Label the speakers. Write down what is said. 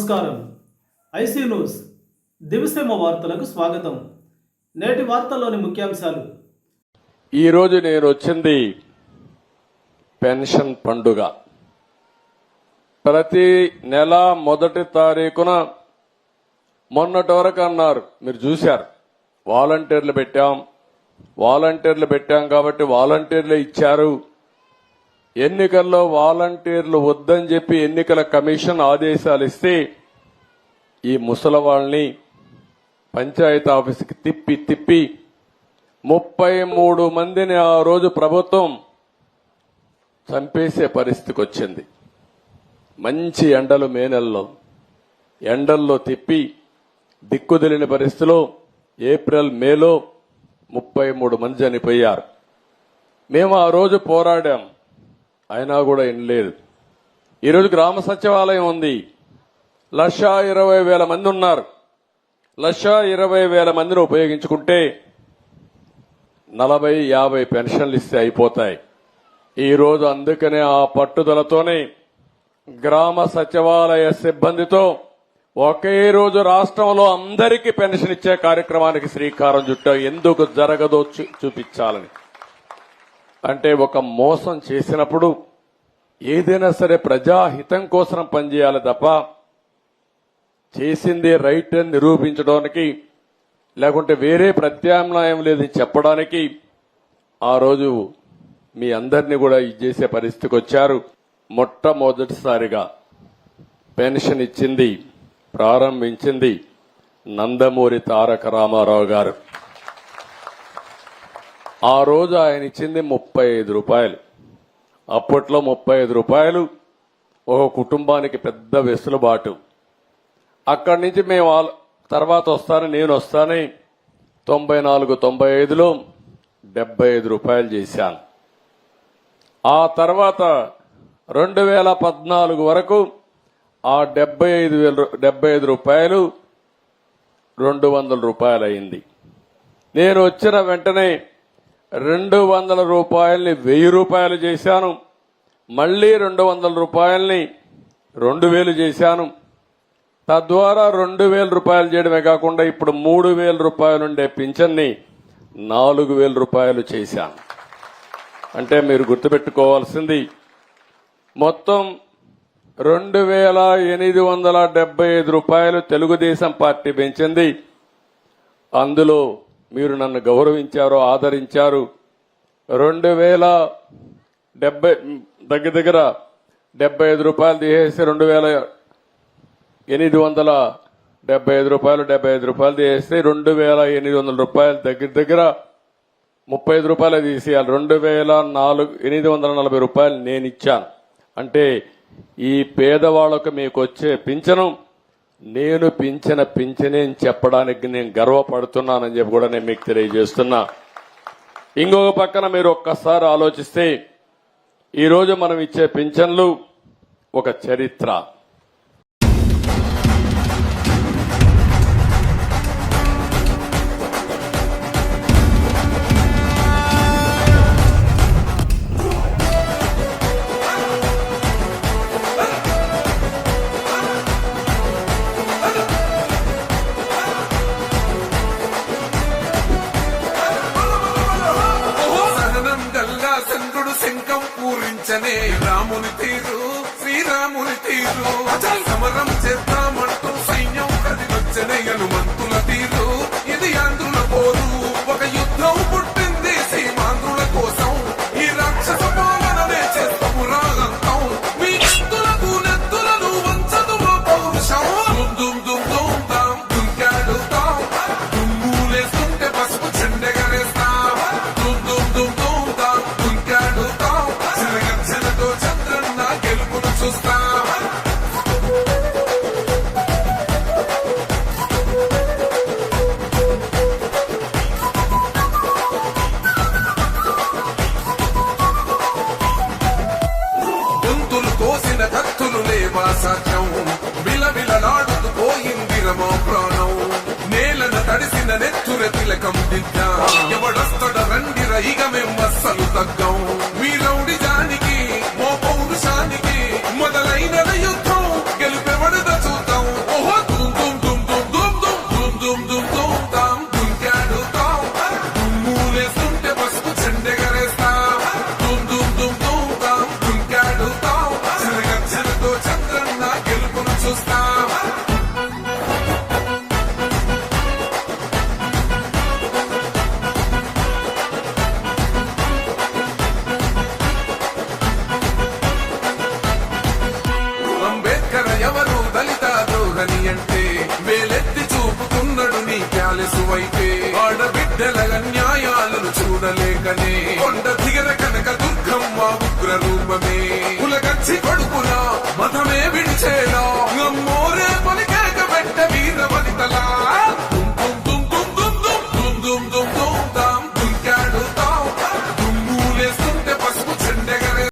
Speaker 1: నమస్కారం. IC news. దివిసేమ వార్తలకు స్వాగతం. నేటి వార్తల్లోని ముఖ్యాంశాలు.
Speaker 2: ఈరోజు నేను వచ్చింది పెన్షన్ పండుగ. ప్రతి నెల మొదటి తారీఖున మొన్నటి వరకు అన్నారు. మీరు చూశారు. వాలంటీర్లు పెట్టాం. వాలంటీర్లు పెట్టాం కాబట్టి వాలంటీర్లు ఇచ్చారు. ఎన్నికల్లో వాలంటీర్లు వద్దని చెప్పి ఎన్నికల కమిషన్ ఆదేశాలు ఇస్తే ఈ ముసలవాళ్ళని పంచాయతీ ఆఫీస్కి తిప్పి తిప్పి ముప్పై మూడు మందిని ఆ రోజు ప్రభుత్వం చంపేసే పరిస్థితికి వచ్చింది. మంచి ఎండలు మే నెలలో. ఎండల్లో తిప్పి దిక్కుదిలిన పరిస్థితిలో ఏప్రిల్ మేలో ముప్పై మూడు మంది చనిపోయారు. మేము ఆ రోజు పోరాడాం. అయినా కూడా వినలేదు ఈరోజు గ్రామ సచివాలయం ఉంది. లక్ష ఇరవై వేల మంది ఉన్నారు. లక్ష ఇరవై వేల మందిని ఉపయోగించుకుంటే నలభై యాభై పెన్షన్లు ఇస్తే అయిపోతాయి. ఈరోజు అందుకనే ఆ పట్టుదలతోనే గ్రామ సచివాలయ సిబ్బందితో ఒకే రోజు రాష్ట్రంలో అందరికీ పెన్షన్ ఇచ్చే కార్యక్రమానికి శ్రీకారం చుట్టాం. ఎందుకు జరగదో చూ- చూపించాలని. అంటే ఒక మోసం చేసినప్పుడు ఏదైనా సరే ప్రజాహితం కోసం పనిచేయాలి తప్ప చేసింది రైట్ అని నిరూపించడానికి లేకుంటే వేరే ప్రత్యామ్నాయం లేదని చెప్పడానికి ఆ రోజు మీ అందరినీ కూడా ఇది చేసే పరిస్థితికి వచ్చారు. మొట్టమొదటిసారిగా పెన్షన్ ఇచ్చింది ప్రారంభించింది నందమూరి తారక రామారావు గారు. ఆ రోజు ఆయన ఇచ్చింది ముప్పై ఐదు రూపాయలు. అప్పట్లో ముప్పై ఐదు రూపాయలు ఒక కుటుంబానికి పెద్ద వెసులుబాటు. అక్కడి నుంచి మేము తర్వాత వస్తాను నేను వస్తానని తొంభై నాలుగు తొంభై ఐదులో డెబ్బై ఐదు రూపాయలు చేశాను. ఆ తర్వాత రెండు వేల పద్నాలుగు వరకు ఆ డెబ్బై ఐదు వేల డెబ్బై ఐదు రూపాయలు రెండు వందల రూపాయలు అయింది నేను వచ్చిన వెంటనే రెండు వందల రూపాయల్ని వెయ్యి రూపాయలు చేశాను. మళ్ళీ రెండు వందల రూపాయలని రెండు వేలు చేశాను. తద్వారా రెండు వేల రూపాయలు చేయడమే కాకుండా ఇప్పుడు మూడు వేల రూపాయలు ఉండే పింఛన్ని నాలుగు వేల రూపాయలు చేశాను. అంటే మీరు గుర్తుపెట్టుకోవాల్సింది మొత్తం రెండు వేల ఎనిమిది వందల డెబ్బై ఐదు రూపాయలు తెలుగుదేశం పార్టీ పెంచింది. అందులో మీరు నన్ను గౌరవించారు ఆదరించారు. రెండు వేల డెబ్బై దగ్గర దగ్గర డెబ్బై ఐదు రూపాయలు తీసేసి రెండు వేల ఎనిమిది వందల డెబ్బై ఐదు రూపాయలు డెబ్బై ఐదు రూపాయలు తీసేస్తే రెండు వేల ఎనిమిది వందల రూపాయలు దగ్గర దగ్గర ముప్పై ఐదు రూపాయలు తీసేయాలి. రెండు వేల నాలుగు ఎనిమిది వందల నలభై రూపాయలు నేను ఇచ్చాను. అంటే ఈ పేదవాళ్ళకు మీకు వచ్చే పింఛను నేను పింఛన పింఛనే అని చెప్పడానికి నేను గర్వపడుతున్నానని చెప్పి కూడా నేను మీకు తెలియజేస్తున్నా. ఇంకొక పక్కన మీరు ఒక్కసారి ఆలోచిస్తే ఈరోజు మనం ఇచ్చే పింఛన్లు ఒక చరిత్ర.
Speaker 3: పూరించనే రాముని తీరు శ్రీరాముని తీరు. సాధిద్దాం ఎవడొస్తడ రండి రైగ మేము అస్సలు తగ్గం. అలసువైతే ఆడబిడ్డల న్యాయాలను చూడలేకనే. కొండ దిగర కనక దుర్గమ్మ ఉగ్ర రూపమే. కులగచ్చి కొడుకున మతమే విడిచేలా.